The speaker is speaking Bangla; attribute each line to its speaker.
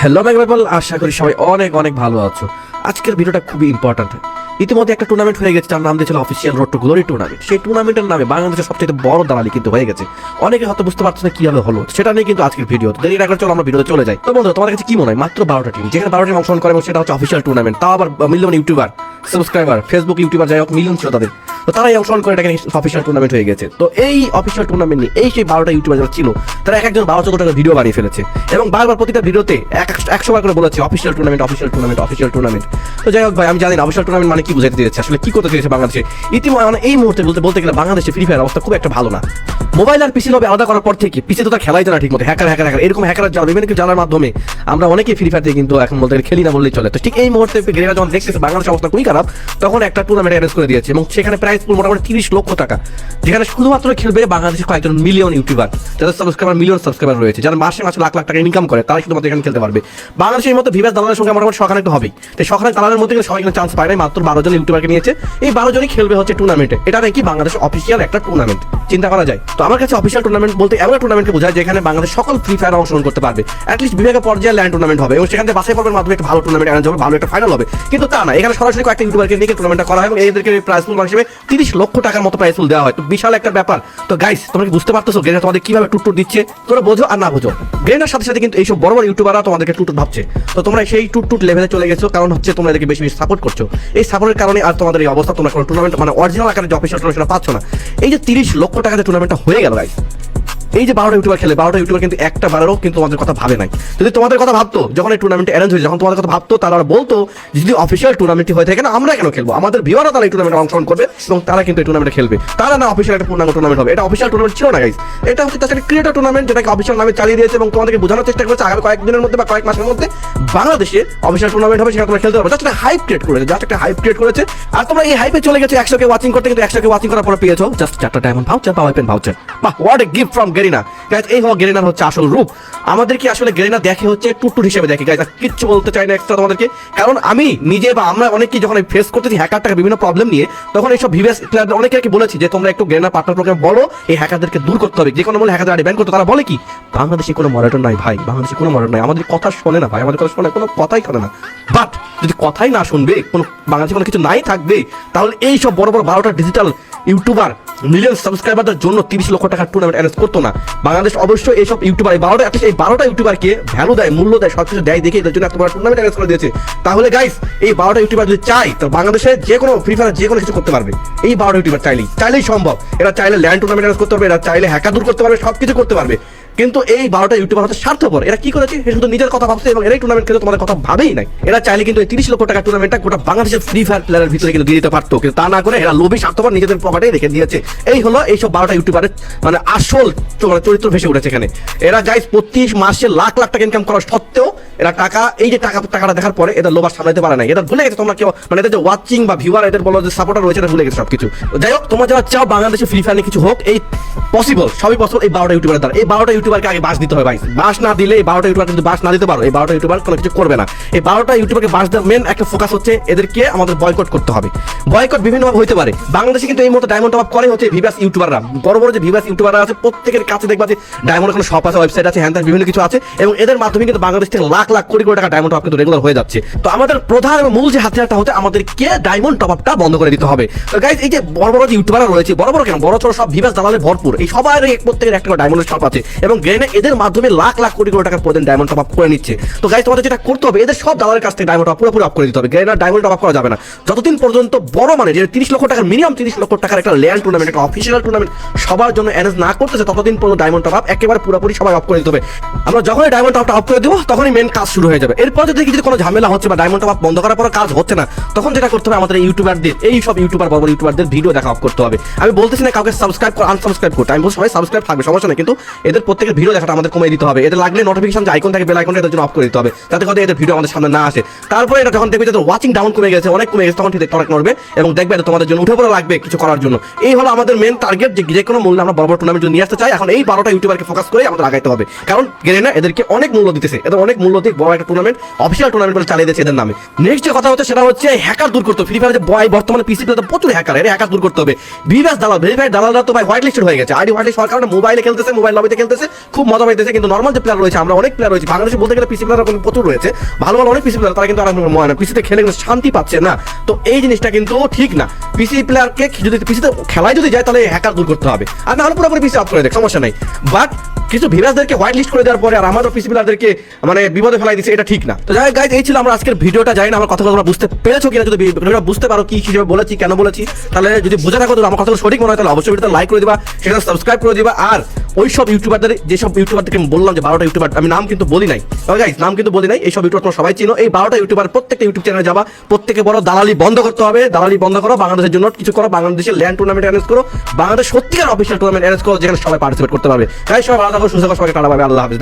Speaker 1: হ্যালো ম্যাগমেবল আশা করি সবাই অনেক অনেক ভালো আছো। আজকের ভিডিওটা খুবই ইম্পর্ট্যান্ট ইতিমধ্যে একটা টুর্নামেন্ট হয়ে গেছে তার নাম দিয়েছিল official road to glory tournament সেই টুর্নামেন্টের নামে বাংলাদেশের সবচেয়ে বড় দালালি কিন্তু হয়ে গেছে। অনেকে হয়তো বুঝতে পারছে না কীভাবে হলো। সেটা নিয়ে কিন্তু আজকের ভিডিও দেরি না করে চলো, আমরা ভিডিওতে চলে যাই। তো বন্ধু তোমার কাছে কি মনে হয়? মাত্র বারোটা টিম যেখানে বারোটা টিম অংশগ্রহণ করে এবং সেটা হচ্ছে অফিসিয়াল টুর্নামেন্ট তাও আবার million YouTuber subscriber Facebook YouTuber যাই হোক মিলিয়ন ছিল তাদের। তো তারাই অংশগ্রহণ করে এটাকে অফিসিয়াল টুর্নামেন্ট হয়ে গেছে। তো এই অফিসিয়াল টুর্নামেন্ট নিয়ে, এই সেই বারোটা ইউটিউবার যারা ছিল, তারা এক একজন বারো চোদ্দ টাকা ভিডিও বানিয়ে ফেলেছে। এবং বারবার প্রতিটা ভিডিওতে এক একশো বার করে বলেছে official tournament official tournament official tournament তো যাই হোক ভাই, আমি জানি অফিসিয়াল টুর্নামেন্ট মানে কি বুঝাতে দিয়েছে, আসলে কি করতে চেয়েছে বাংলাদেশে। ইতিমধ্যে মানে এই মুহূর্তে বলতে বলতে গেলে বাংলাদেশে ফ্রি ফায়ার অবস্থা খুব একটা ভালো না। মোবাইল আর পিসি লবে আলাদা করার পর থেকে পিসি তো তার খেলাই জানা ঠিক মতো হ্যাকার হ্যাকার হ্যাকার এরকম হ্যাকার জানা বিভিন্ন জানার মাধ্যমে আমরা অনেকেই ফ্রি ফায়ার কিন্তু এখন বলতে গেলে খেলি না বললেই চলে। তো ঠিক এই মুহূর্তে গেরিরা যখন দেখতেছে বাংলাদেশের অবস্থা খুবই খারাপ, তখন একটা টুর্নামেন্ট অ্যারেঞ্জ করে দিয়েছে এবং সেখানে প্রাইস পুল মোটামুটি তিরিশ লক্ষ টাকা, যেখানে শুধুমাত্র খেলবে বাংলাদেশের কয়েকজন মিলিয়ন ইউটিউবার যাদের সাবস্ক্রাইবার মিলিয়ন সাবস্ক্রাইবার রয়েছে, যারা মাসে মাসে লাখ লাখ টাকা ইনকাম করে তারা শুধুমাত্র এখানে খেলতে পারবে। বাংলাদেশের মতো ভিভাস দালালের সঙ্গে মোটামুটি সখানে একটু হবেই। তো সখানে দালালের মধ্যে সবাই কিন্তু চান্স পায় নাই, মাত্র বারো জন ইউটিউবারকে নিয়েছে। এই বারো জনই খেলবে হচ্ছে টুর্নামেন্টে এটা নাকি বাংলাদেশ অফিসিয়াল একটা টুর্নামেন্ট চিন্তা করা যায়। তো আমার কাছে অফিসিয়াল টুর্নামেন্ট বলতে এমন টুর্নামেন্টকে বোঝায়, যেখানে বাংলাদেশ সকল ফ্রি ফায়ার অংশগ্রহণ করতে পারবে। অ্যাটলিস্ট বিভাগের পর্যায়ে ল্যান্ড টুর্নামেন্ট হবে, এবং সেখান থেকে বাছাই পর্বের মাধ্যমে একটা ভালো টুর্নামেন্ট অ্যারেঞ্জ হবে, ভালো একটা ফাইনাল হবে। কিন্তু তা না, এখানে সরাসরি কয়েকটা ইউটিউবারকে নিয়ে টুর্নামেন্টটা করা হয়, এবং এদেরকে প্রাইস পুল হিসেবে তিরিশ লক্ষ টাকার মতো প্রাইস দেওয়া হয়। তো বিশাল একটা ব্যাপার। তো গাইস তোমরা কি বুঝতে পারতেছো? গ্রেনার তোমাদের কীভাবে টুটুর দিচ্ছে? তোমরা বোঝো আর না বোঝো। গ্রেনার সাথে সাথে কিন্তু এইসব বড় বড় ইউটিউবাররা তোমাদেরকে টুটুট ভাবছে। তো তোমরা সেই টুটটুট লেভেলে চলে গেছো। কারণ হচ্ছে তোমরা এদেরকে বেশি বেশি সাপোর্ট করছ। এই সাপোর্টের কারণে আর তোমাদের এই অবস্থা তোমরা কোনো টুর্নামেন্ট মানে অরিজিনাল আকারে যে অফিসিয়াল টুর্নামেন্ট পাচ্ছ না। এই যে তিরিশ লক্ষ টাকা যে টুর্নামেন্টটা হয়ে গেল গাইস এই যে বারোটা ইউটিউবার খেলে, বারোটা ইউটিউবার কিন্তু একটা বারেরও কিন্তু তোমাদের কথা ভাবে নাই। যদি তোমাদের কথা ভাবতো, যখন এই টুর্নামেন্ট অ্যারেঞ্জ হয়েছে, যখন তোমাদের কথা ভাবতো, তারা বলতো যদি অফিসিয়াল টুর্নামেন্টই হয়ে থাকে না, আমরা কেন খেলব? আমাদের ভিওরা তারা এই টুর্নামেন্টে অংশগ্রহণ করবে এবং তারা কিন্তু এই টুর্নামেন্টে খেলবে। তারা না অফিসিয়াল একটা পূর্ণাঙ্গ টুর্নামেন্ট হবে। এটা অফিসিয়াল টুর্নামেন্ট ছিল না গাইস এটা হচ্ছে তাদের ক্রিয়েটার টুর্নামেন্ট যেটাকে অফিসিয়াল নামে চালিয়ে দিয়েছে এবং তোমাদেরকে বোঝানোর চেষ্টা করেছে আগামী কয়েকদিনের মধ্যে বা কয়েক মাসের মধ্যে বাংলাদেশে অফিসিয়াল টুর্নামেন্ট হবে সেখানে তোমরা খেলতে পারবে। একটা হাইপ ক্রিয়েট করেছে জাস্ট একটা হাইপ ক্রিয়েট করেছে। আর তোমরা এই হাইপে চলে গেছো একশোকে ওয়াচিং করতে, কিন্তু একশো কে ওয়াচিং করার পরে পেয়েছ। জাস্ট চারটা ডায়মন্ড ভাউচার বা ওয়েপেন ভাউচার বাহ what a gift from Garena. Guys এই হওয়া গেরিনার হচ্ছে আসল রূপ। আমাদের কি আসলে গেরিনা দেখে হচ্ছে টুটটুট হিসেবে দেখে। গাইজ কিচ্ছু বলতে চাই না এক্সট্রা তোমাদেরকে। কারণ আমি নিজে বা আমরা অনেকেই যখন ফেস করতেছি হ্যাকারটাকে বিভিন্ন প্রবলেম নিয়ে, তখন এইসব ভিভিএস অনেকে আর কি বলেছি যে, তোমরা একটু গেরিনা পার্টনার প্রোগ্রাম বলো, এই হ্যাকারদেরকে দূর করতে হবে। যে কোনো বলে হ্যাকারদের ব্যান করতে, তারা বলে কি, বাংলাদেশে কোনো মডারেটর নাই ভাই, বাংলাদেশে কোনো মডারেটর নাই। আমাদের কথা শোনে না ভাই, আমাদের কথা শোনে, কোনো কথাই শোনে না। বাট যদি কথাই না শুনবে, কোনো বাংলাদেশে কোনো কিছু নাই থাকবে, তাহলে এই সব বড় বড় বারোটা ডিজিটাল ইউটিউবার মিলিয়ন সাবস্ক্রাইবারদের জন্য তিরিশ লক্ষ টাকার টুর্নামেন্ট অ্যারেঞ্জ করতো না। বাংলাদেশ অবশ্যই এইসব ইউটিউবার এই বারোটা এই বারোটা ইউটিউবারকে ভ্যালু দেয়, মূল্য দেয় সবকিছু দেয় দেখে এদের জন্য এত বড় টুর্নামেন্ট অ্যারেঞ্জ করে দিয়েছে। তাহলে গাইস এই বারোটা ইউটিউবার যদি চাই তো বাংলাদেশে যে কোনো ফ্রি ফায়ার যে কোনো কিছু করতে পারবে। এই বারোটা ইউটিউবার চাইলেই চাইলেই সম্ভব। এরা চাইলে ল্যান্ড টুর্নামেন্ট অ্যারেঞ্জ করতে পারবে, এরা চাইলে হ্যাকার দূর করতে পারবে, সবকিছু করতে পারবে। কিন্তু এই বারোটা ইউটিউবার হচ্ছে স্বার্থপর। এরা কি করেছে? শুধু নিজের কথা ভাবছে এবং এরাই টুর্নামেন্ট খেলে তোমাদের কথা ভাবেই নাই। এরা চাইলে কিন্তু এই তিরিশ লক্ষ টাকা টুর্নামেন্টটা গোটা বাংলাদেশের ফ্রি ফায়ার প্লেয়ারের ভিতরে কিন্তু দিয়ে দিতে পারতো। কিন্তু তা না করে এরা লোভী, স্বার্থপর নিজেদের প্রপার্টি রেখে দিয়েছে। এই হলো এইসব বারোটা ইউটিউবারের মানে আসল মানে চরিত্র ভেসে উঠেছে এখানে। এরা গাইস প্রতি মাসে লাখ লাখ টাকা ইনকাম করা সত্ত্বেও এরা টাকা, এই যে টাকা টাকাটা দেখার পরে এদের লোবার সামলাতে পারে না এদের ভুলে গেছে তোমরা কেউ মানে এদের যে ওয়াচিং বা ভিউয়ার এদের বলো যে সাপোর্টার রয়েছে এটা ভুলে গেছে সবকিছু। যাই হোক, তোমরা যারা চাও বাংলাদেশে ফ্রি ফায়ার কিছু হোক, এই পসিবল সবই পসিবল এই বারোটা ইউটিউবার দ্বারা। এই বারোটা ইউটিউবারকে আগে বাস দিতে হবে ভাই। বাস না দিলে এই বারোটা ইউটিউবার কিন্তু বাস না দিতে পারো। এই বারোটা ইউটিউবার কোনো কিছু করবে না। এই বারোটা ইউটিউবারকে বাস দেওয়ার মেন একটা ফোকাস হচ্ছে এদেরকে আমাদের বয়কট করতে হবে। বয়কট বিভিন্নভাবে হতে পারে। বাংলাদেশে কিন্তু এই মুহূর্তে ডায়মন্ড টপ করে হচ্ছে ভিভাস ইউটিউবাররা বড় বড় যে ভিভাস ইউটিউবাররা আছে, প্রত্যেকের কাছে দেখবা যে ডায়মন্ড কোনো শপ আছে ওয়েবসাইট আছে হ্যান বিভিন্ন কিছু আছে এবং এদের মাধ্যমে কিন্তু বাংলাদেশ থেকে লাখ লাখ কোটি কোটি টাকা ডায়মন্ড টপ কিন্তু রেগুলার হয়ে যাচ্ছে। তো আমাদের প্রধান এবং মূল যে হাতিয়ারটা হচ্ছে আমাদেরকে ডায়মন্ড টপ আপটা বন্ধ করে দিতে হবে। তো গাইজ এই যে বড় বড় যে ইউটিউবাররা রয়েছে, বড় বড় কেন? বড় ছোট সব ভিভাস দালালে ভরপুর। এই সবার প্রত্যেকের একটা করে ডায়মন্ড শপ আছে এবং গ্রেনে এদের মাধ্যমে লাখ লাখ কোটি কোটি টাকা প্রতিদিন ডায়মন্ড টপ আপ করে নিচ্ছে। তো গাইজ তোমাদের যেটা করতে হবে, এদের সব দালালের কাছ থেকে ডায়মন্ড টপ পুরোপুরি আপ করে দিতে হবে। গ্রেনার ডায়মন্ড টপ আপ করা যাবে না। যতদিন পর্যন্ত বড় মানে যে তিরিশ লক্ষ টাকার মিনিমাম তিরিশ লক্ষ টাকার একটা ল্যান্ড টুর্নামেন্ট একটা অফিসিয়াল টুর্নামেন্ট সবার জন্য অ্যারেঞ্জ না করতেছে, ততদিন পর্যন্ত ডায়মন্ড টপ আপ একেবারে পুরোপুরি সবাই অফ করে দিতে হবে। আমরা যখনই ডায়মন্ড টপটা অফ করে দেবো, তখনই মেন কাজ শুরু হয়ে যাবে। এরপর যদি যে কোনো ঝামেলা হচ্ছে বা ডায়মন্ড টপ আপ বন্ধ করার পর কাজ হচ্ছে না, তখন যেটা করতে হবে আমাদের ইউটিউবারদের এই সব ইউটিউবার বড় ইউটিউবারদের ভিডিও দেখা অফ করতে হবে। আমি বলতেছি না কাউকে সাবস্ক্রাইব করে আনসাবস্ক্রাইব করতে। আমি বলছি সবাই সাবস্ক্রাইব থাকবে, সমস্যা নেই। কিন্তু এদের প্রত্যেকের ভিডিও দেখাটা আমাদের কমিয়ে দিতে হবে। এদের লাগলে নোটিফিকেশন যে আইকন থাকে বেল আইকনটা এদের জন্য অফ করে দিতে হবে। যাতে করে এদের ভিডিও আমাদের সামনে না আসে। তারপরে এটা যখন দেখবে যে ওয়াচিং ডাউন কমে গেছে, অনেক কমে গেছে, তখন ঠিক অনেক নড়বে এবং দেখবে এটা তোমাদের জন্য উঠে পড়ে লাগবে কিছু করার জন্য। এই হলো আমাদের মেন টার্গেট যে যে কোনো মূল্যে আমরা বড় বড় টুর্নামেন্ট নিয়ে আসতে চাই, এখন এই বারোটা ইউটিউবারকে ফোকাস করে আমাদের আগাইতে হবে। কারণ গেলে না এদেরকে অনেক মূল্য দিতেছে। এদের অনেক মূল্য দিয়ে বড় একটা টুর্নামেন্ট অফিসিয়াল টুর্নামেন্ট বলে চালিয়ে দিয়েছে এদের নামে। নেক্সট যে কথা হচ্ছে, সেটা হচ্ছে হ্যাকার দূর করতে ফ্রি ফায়ার যে বয় বর্তমানে পিসি প্লেতে প্রচুর হ্যাকার এর হ্যাকার দূর করতে হবে। ভিভাস দালাল ভেরিফাইড দালালরা তো ভাই হোয়াইট লিস্টেড হয়ে গেছে। আইডি হোয়াইট লিস্ট হওয়ার কারণে মোবাইলে খেলতেছে মোবাইল লবিতে খেলতেছে। খুব মজা পাইতেছে, কিন্তু নর্মাল যে প্লেয়ার রয়েছে, আমরা অনেক প্লেয়ার রয়েছে, বাংলাদেশে বলতে গেলে পিসি প্লেয়ার প্রচুর রয়েছে, ভালো ভালো অনেক পিসি প্লেয়ার তারা কিন্তু আর পিসিতে খেলে কিন্তু শান্তি পাচ্ছে না। তো এই জিনিসটা কিন্তু ঠিক না। পিসি প্লেয়ারকে যদি পিসিতে খেলায় যদি যায়, তাহলে হ্যাকার দূর করতে হবে। আর না হলে পুরোপুরি পিসি অফ করে দেখ, সমস্যা নাই। বাট কিছু ভিভাসদেরকে হোয়াইট লিস্ট করে দেওয়ার পরে, আর আমাদের পিসি প্লেয়ারদেরকে মানে বিপদে ফেলাই দিচ্ছে এটা ঠিক না। তো যাই গাইজ এই ছিল আমরা আজকের ভিডিওটা। জানি না আমার কথাগুলো তোমরা বুঝতে পেরেছ কিনা, যদি বুঝতে পারো কি হিসেবে বলেছি, কেন বলেছি, তাহলে যদি বুঝে থাকো তাহলে আমার কথাগুলো সঠিক মনে হয়, তাহলে অবশ্যই ভিডিওটা লাইক করে দিবা, সেটা সাবস্ক্রাইব করে দিবা, আর ওই সব ইউটিউবারদের, যেসব ইউটিউবারদেরকে আমি বললাম যে বারোটা ইউটিউবার, আমি নাম কিন্তু বলি নাই। গাইজ নাম কিন্তু বলি নাই, এইসব ইউটিউবার সবাই চিনো। এই বারোটা ইউটিউবার প্রত্যেকটা ইউটিউব চ্যানেলে যাবা, প্রত্যেকে বড় দালালি বন্ধ করতে হবে, দালালি বন্ধ করো, বাংলাদেশের জন্য কিছু করো, বাংলাদেশের ল্যান্ড টুর্নামেন্ট অ্যারেঞ্জ করো, বাংলাদেশ সত্যিকার অফিসিয়াল টুর্নামেন্ট অ্যারেঞ্জ করো, যেখানে সবাই পার্টিসিপেট করতে পারবে। গাইজ সবাই ভালো থাকো, সুস্থ সবাইকে টাটা পাবে আল্লাহ হাফিজ।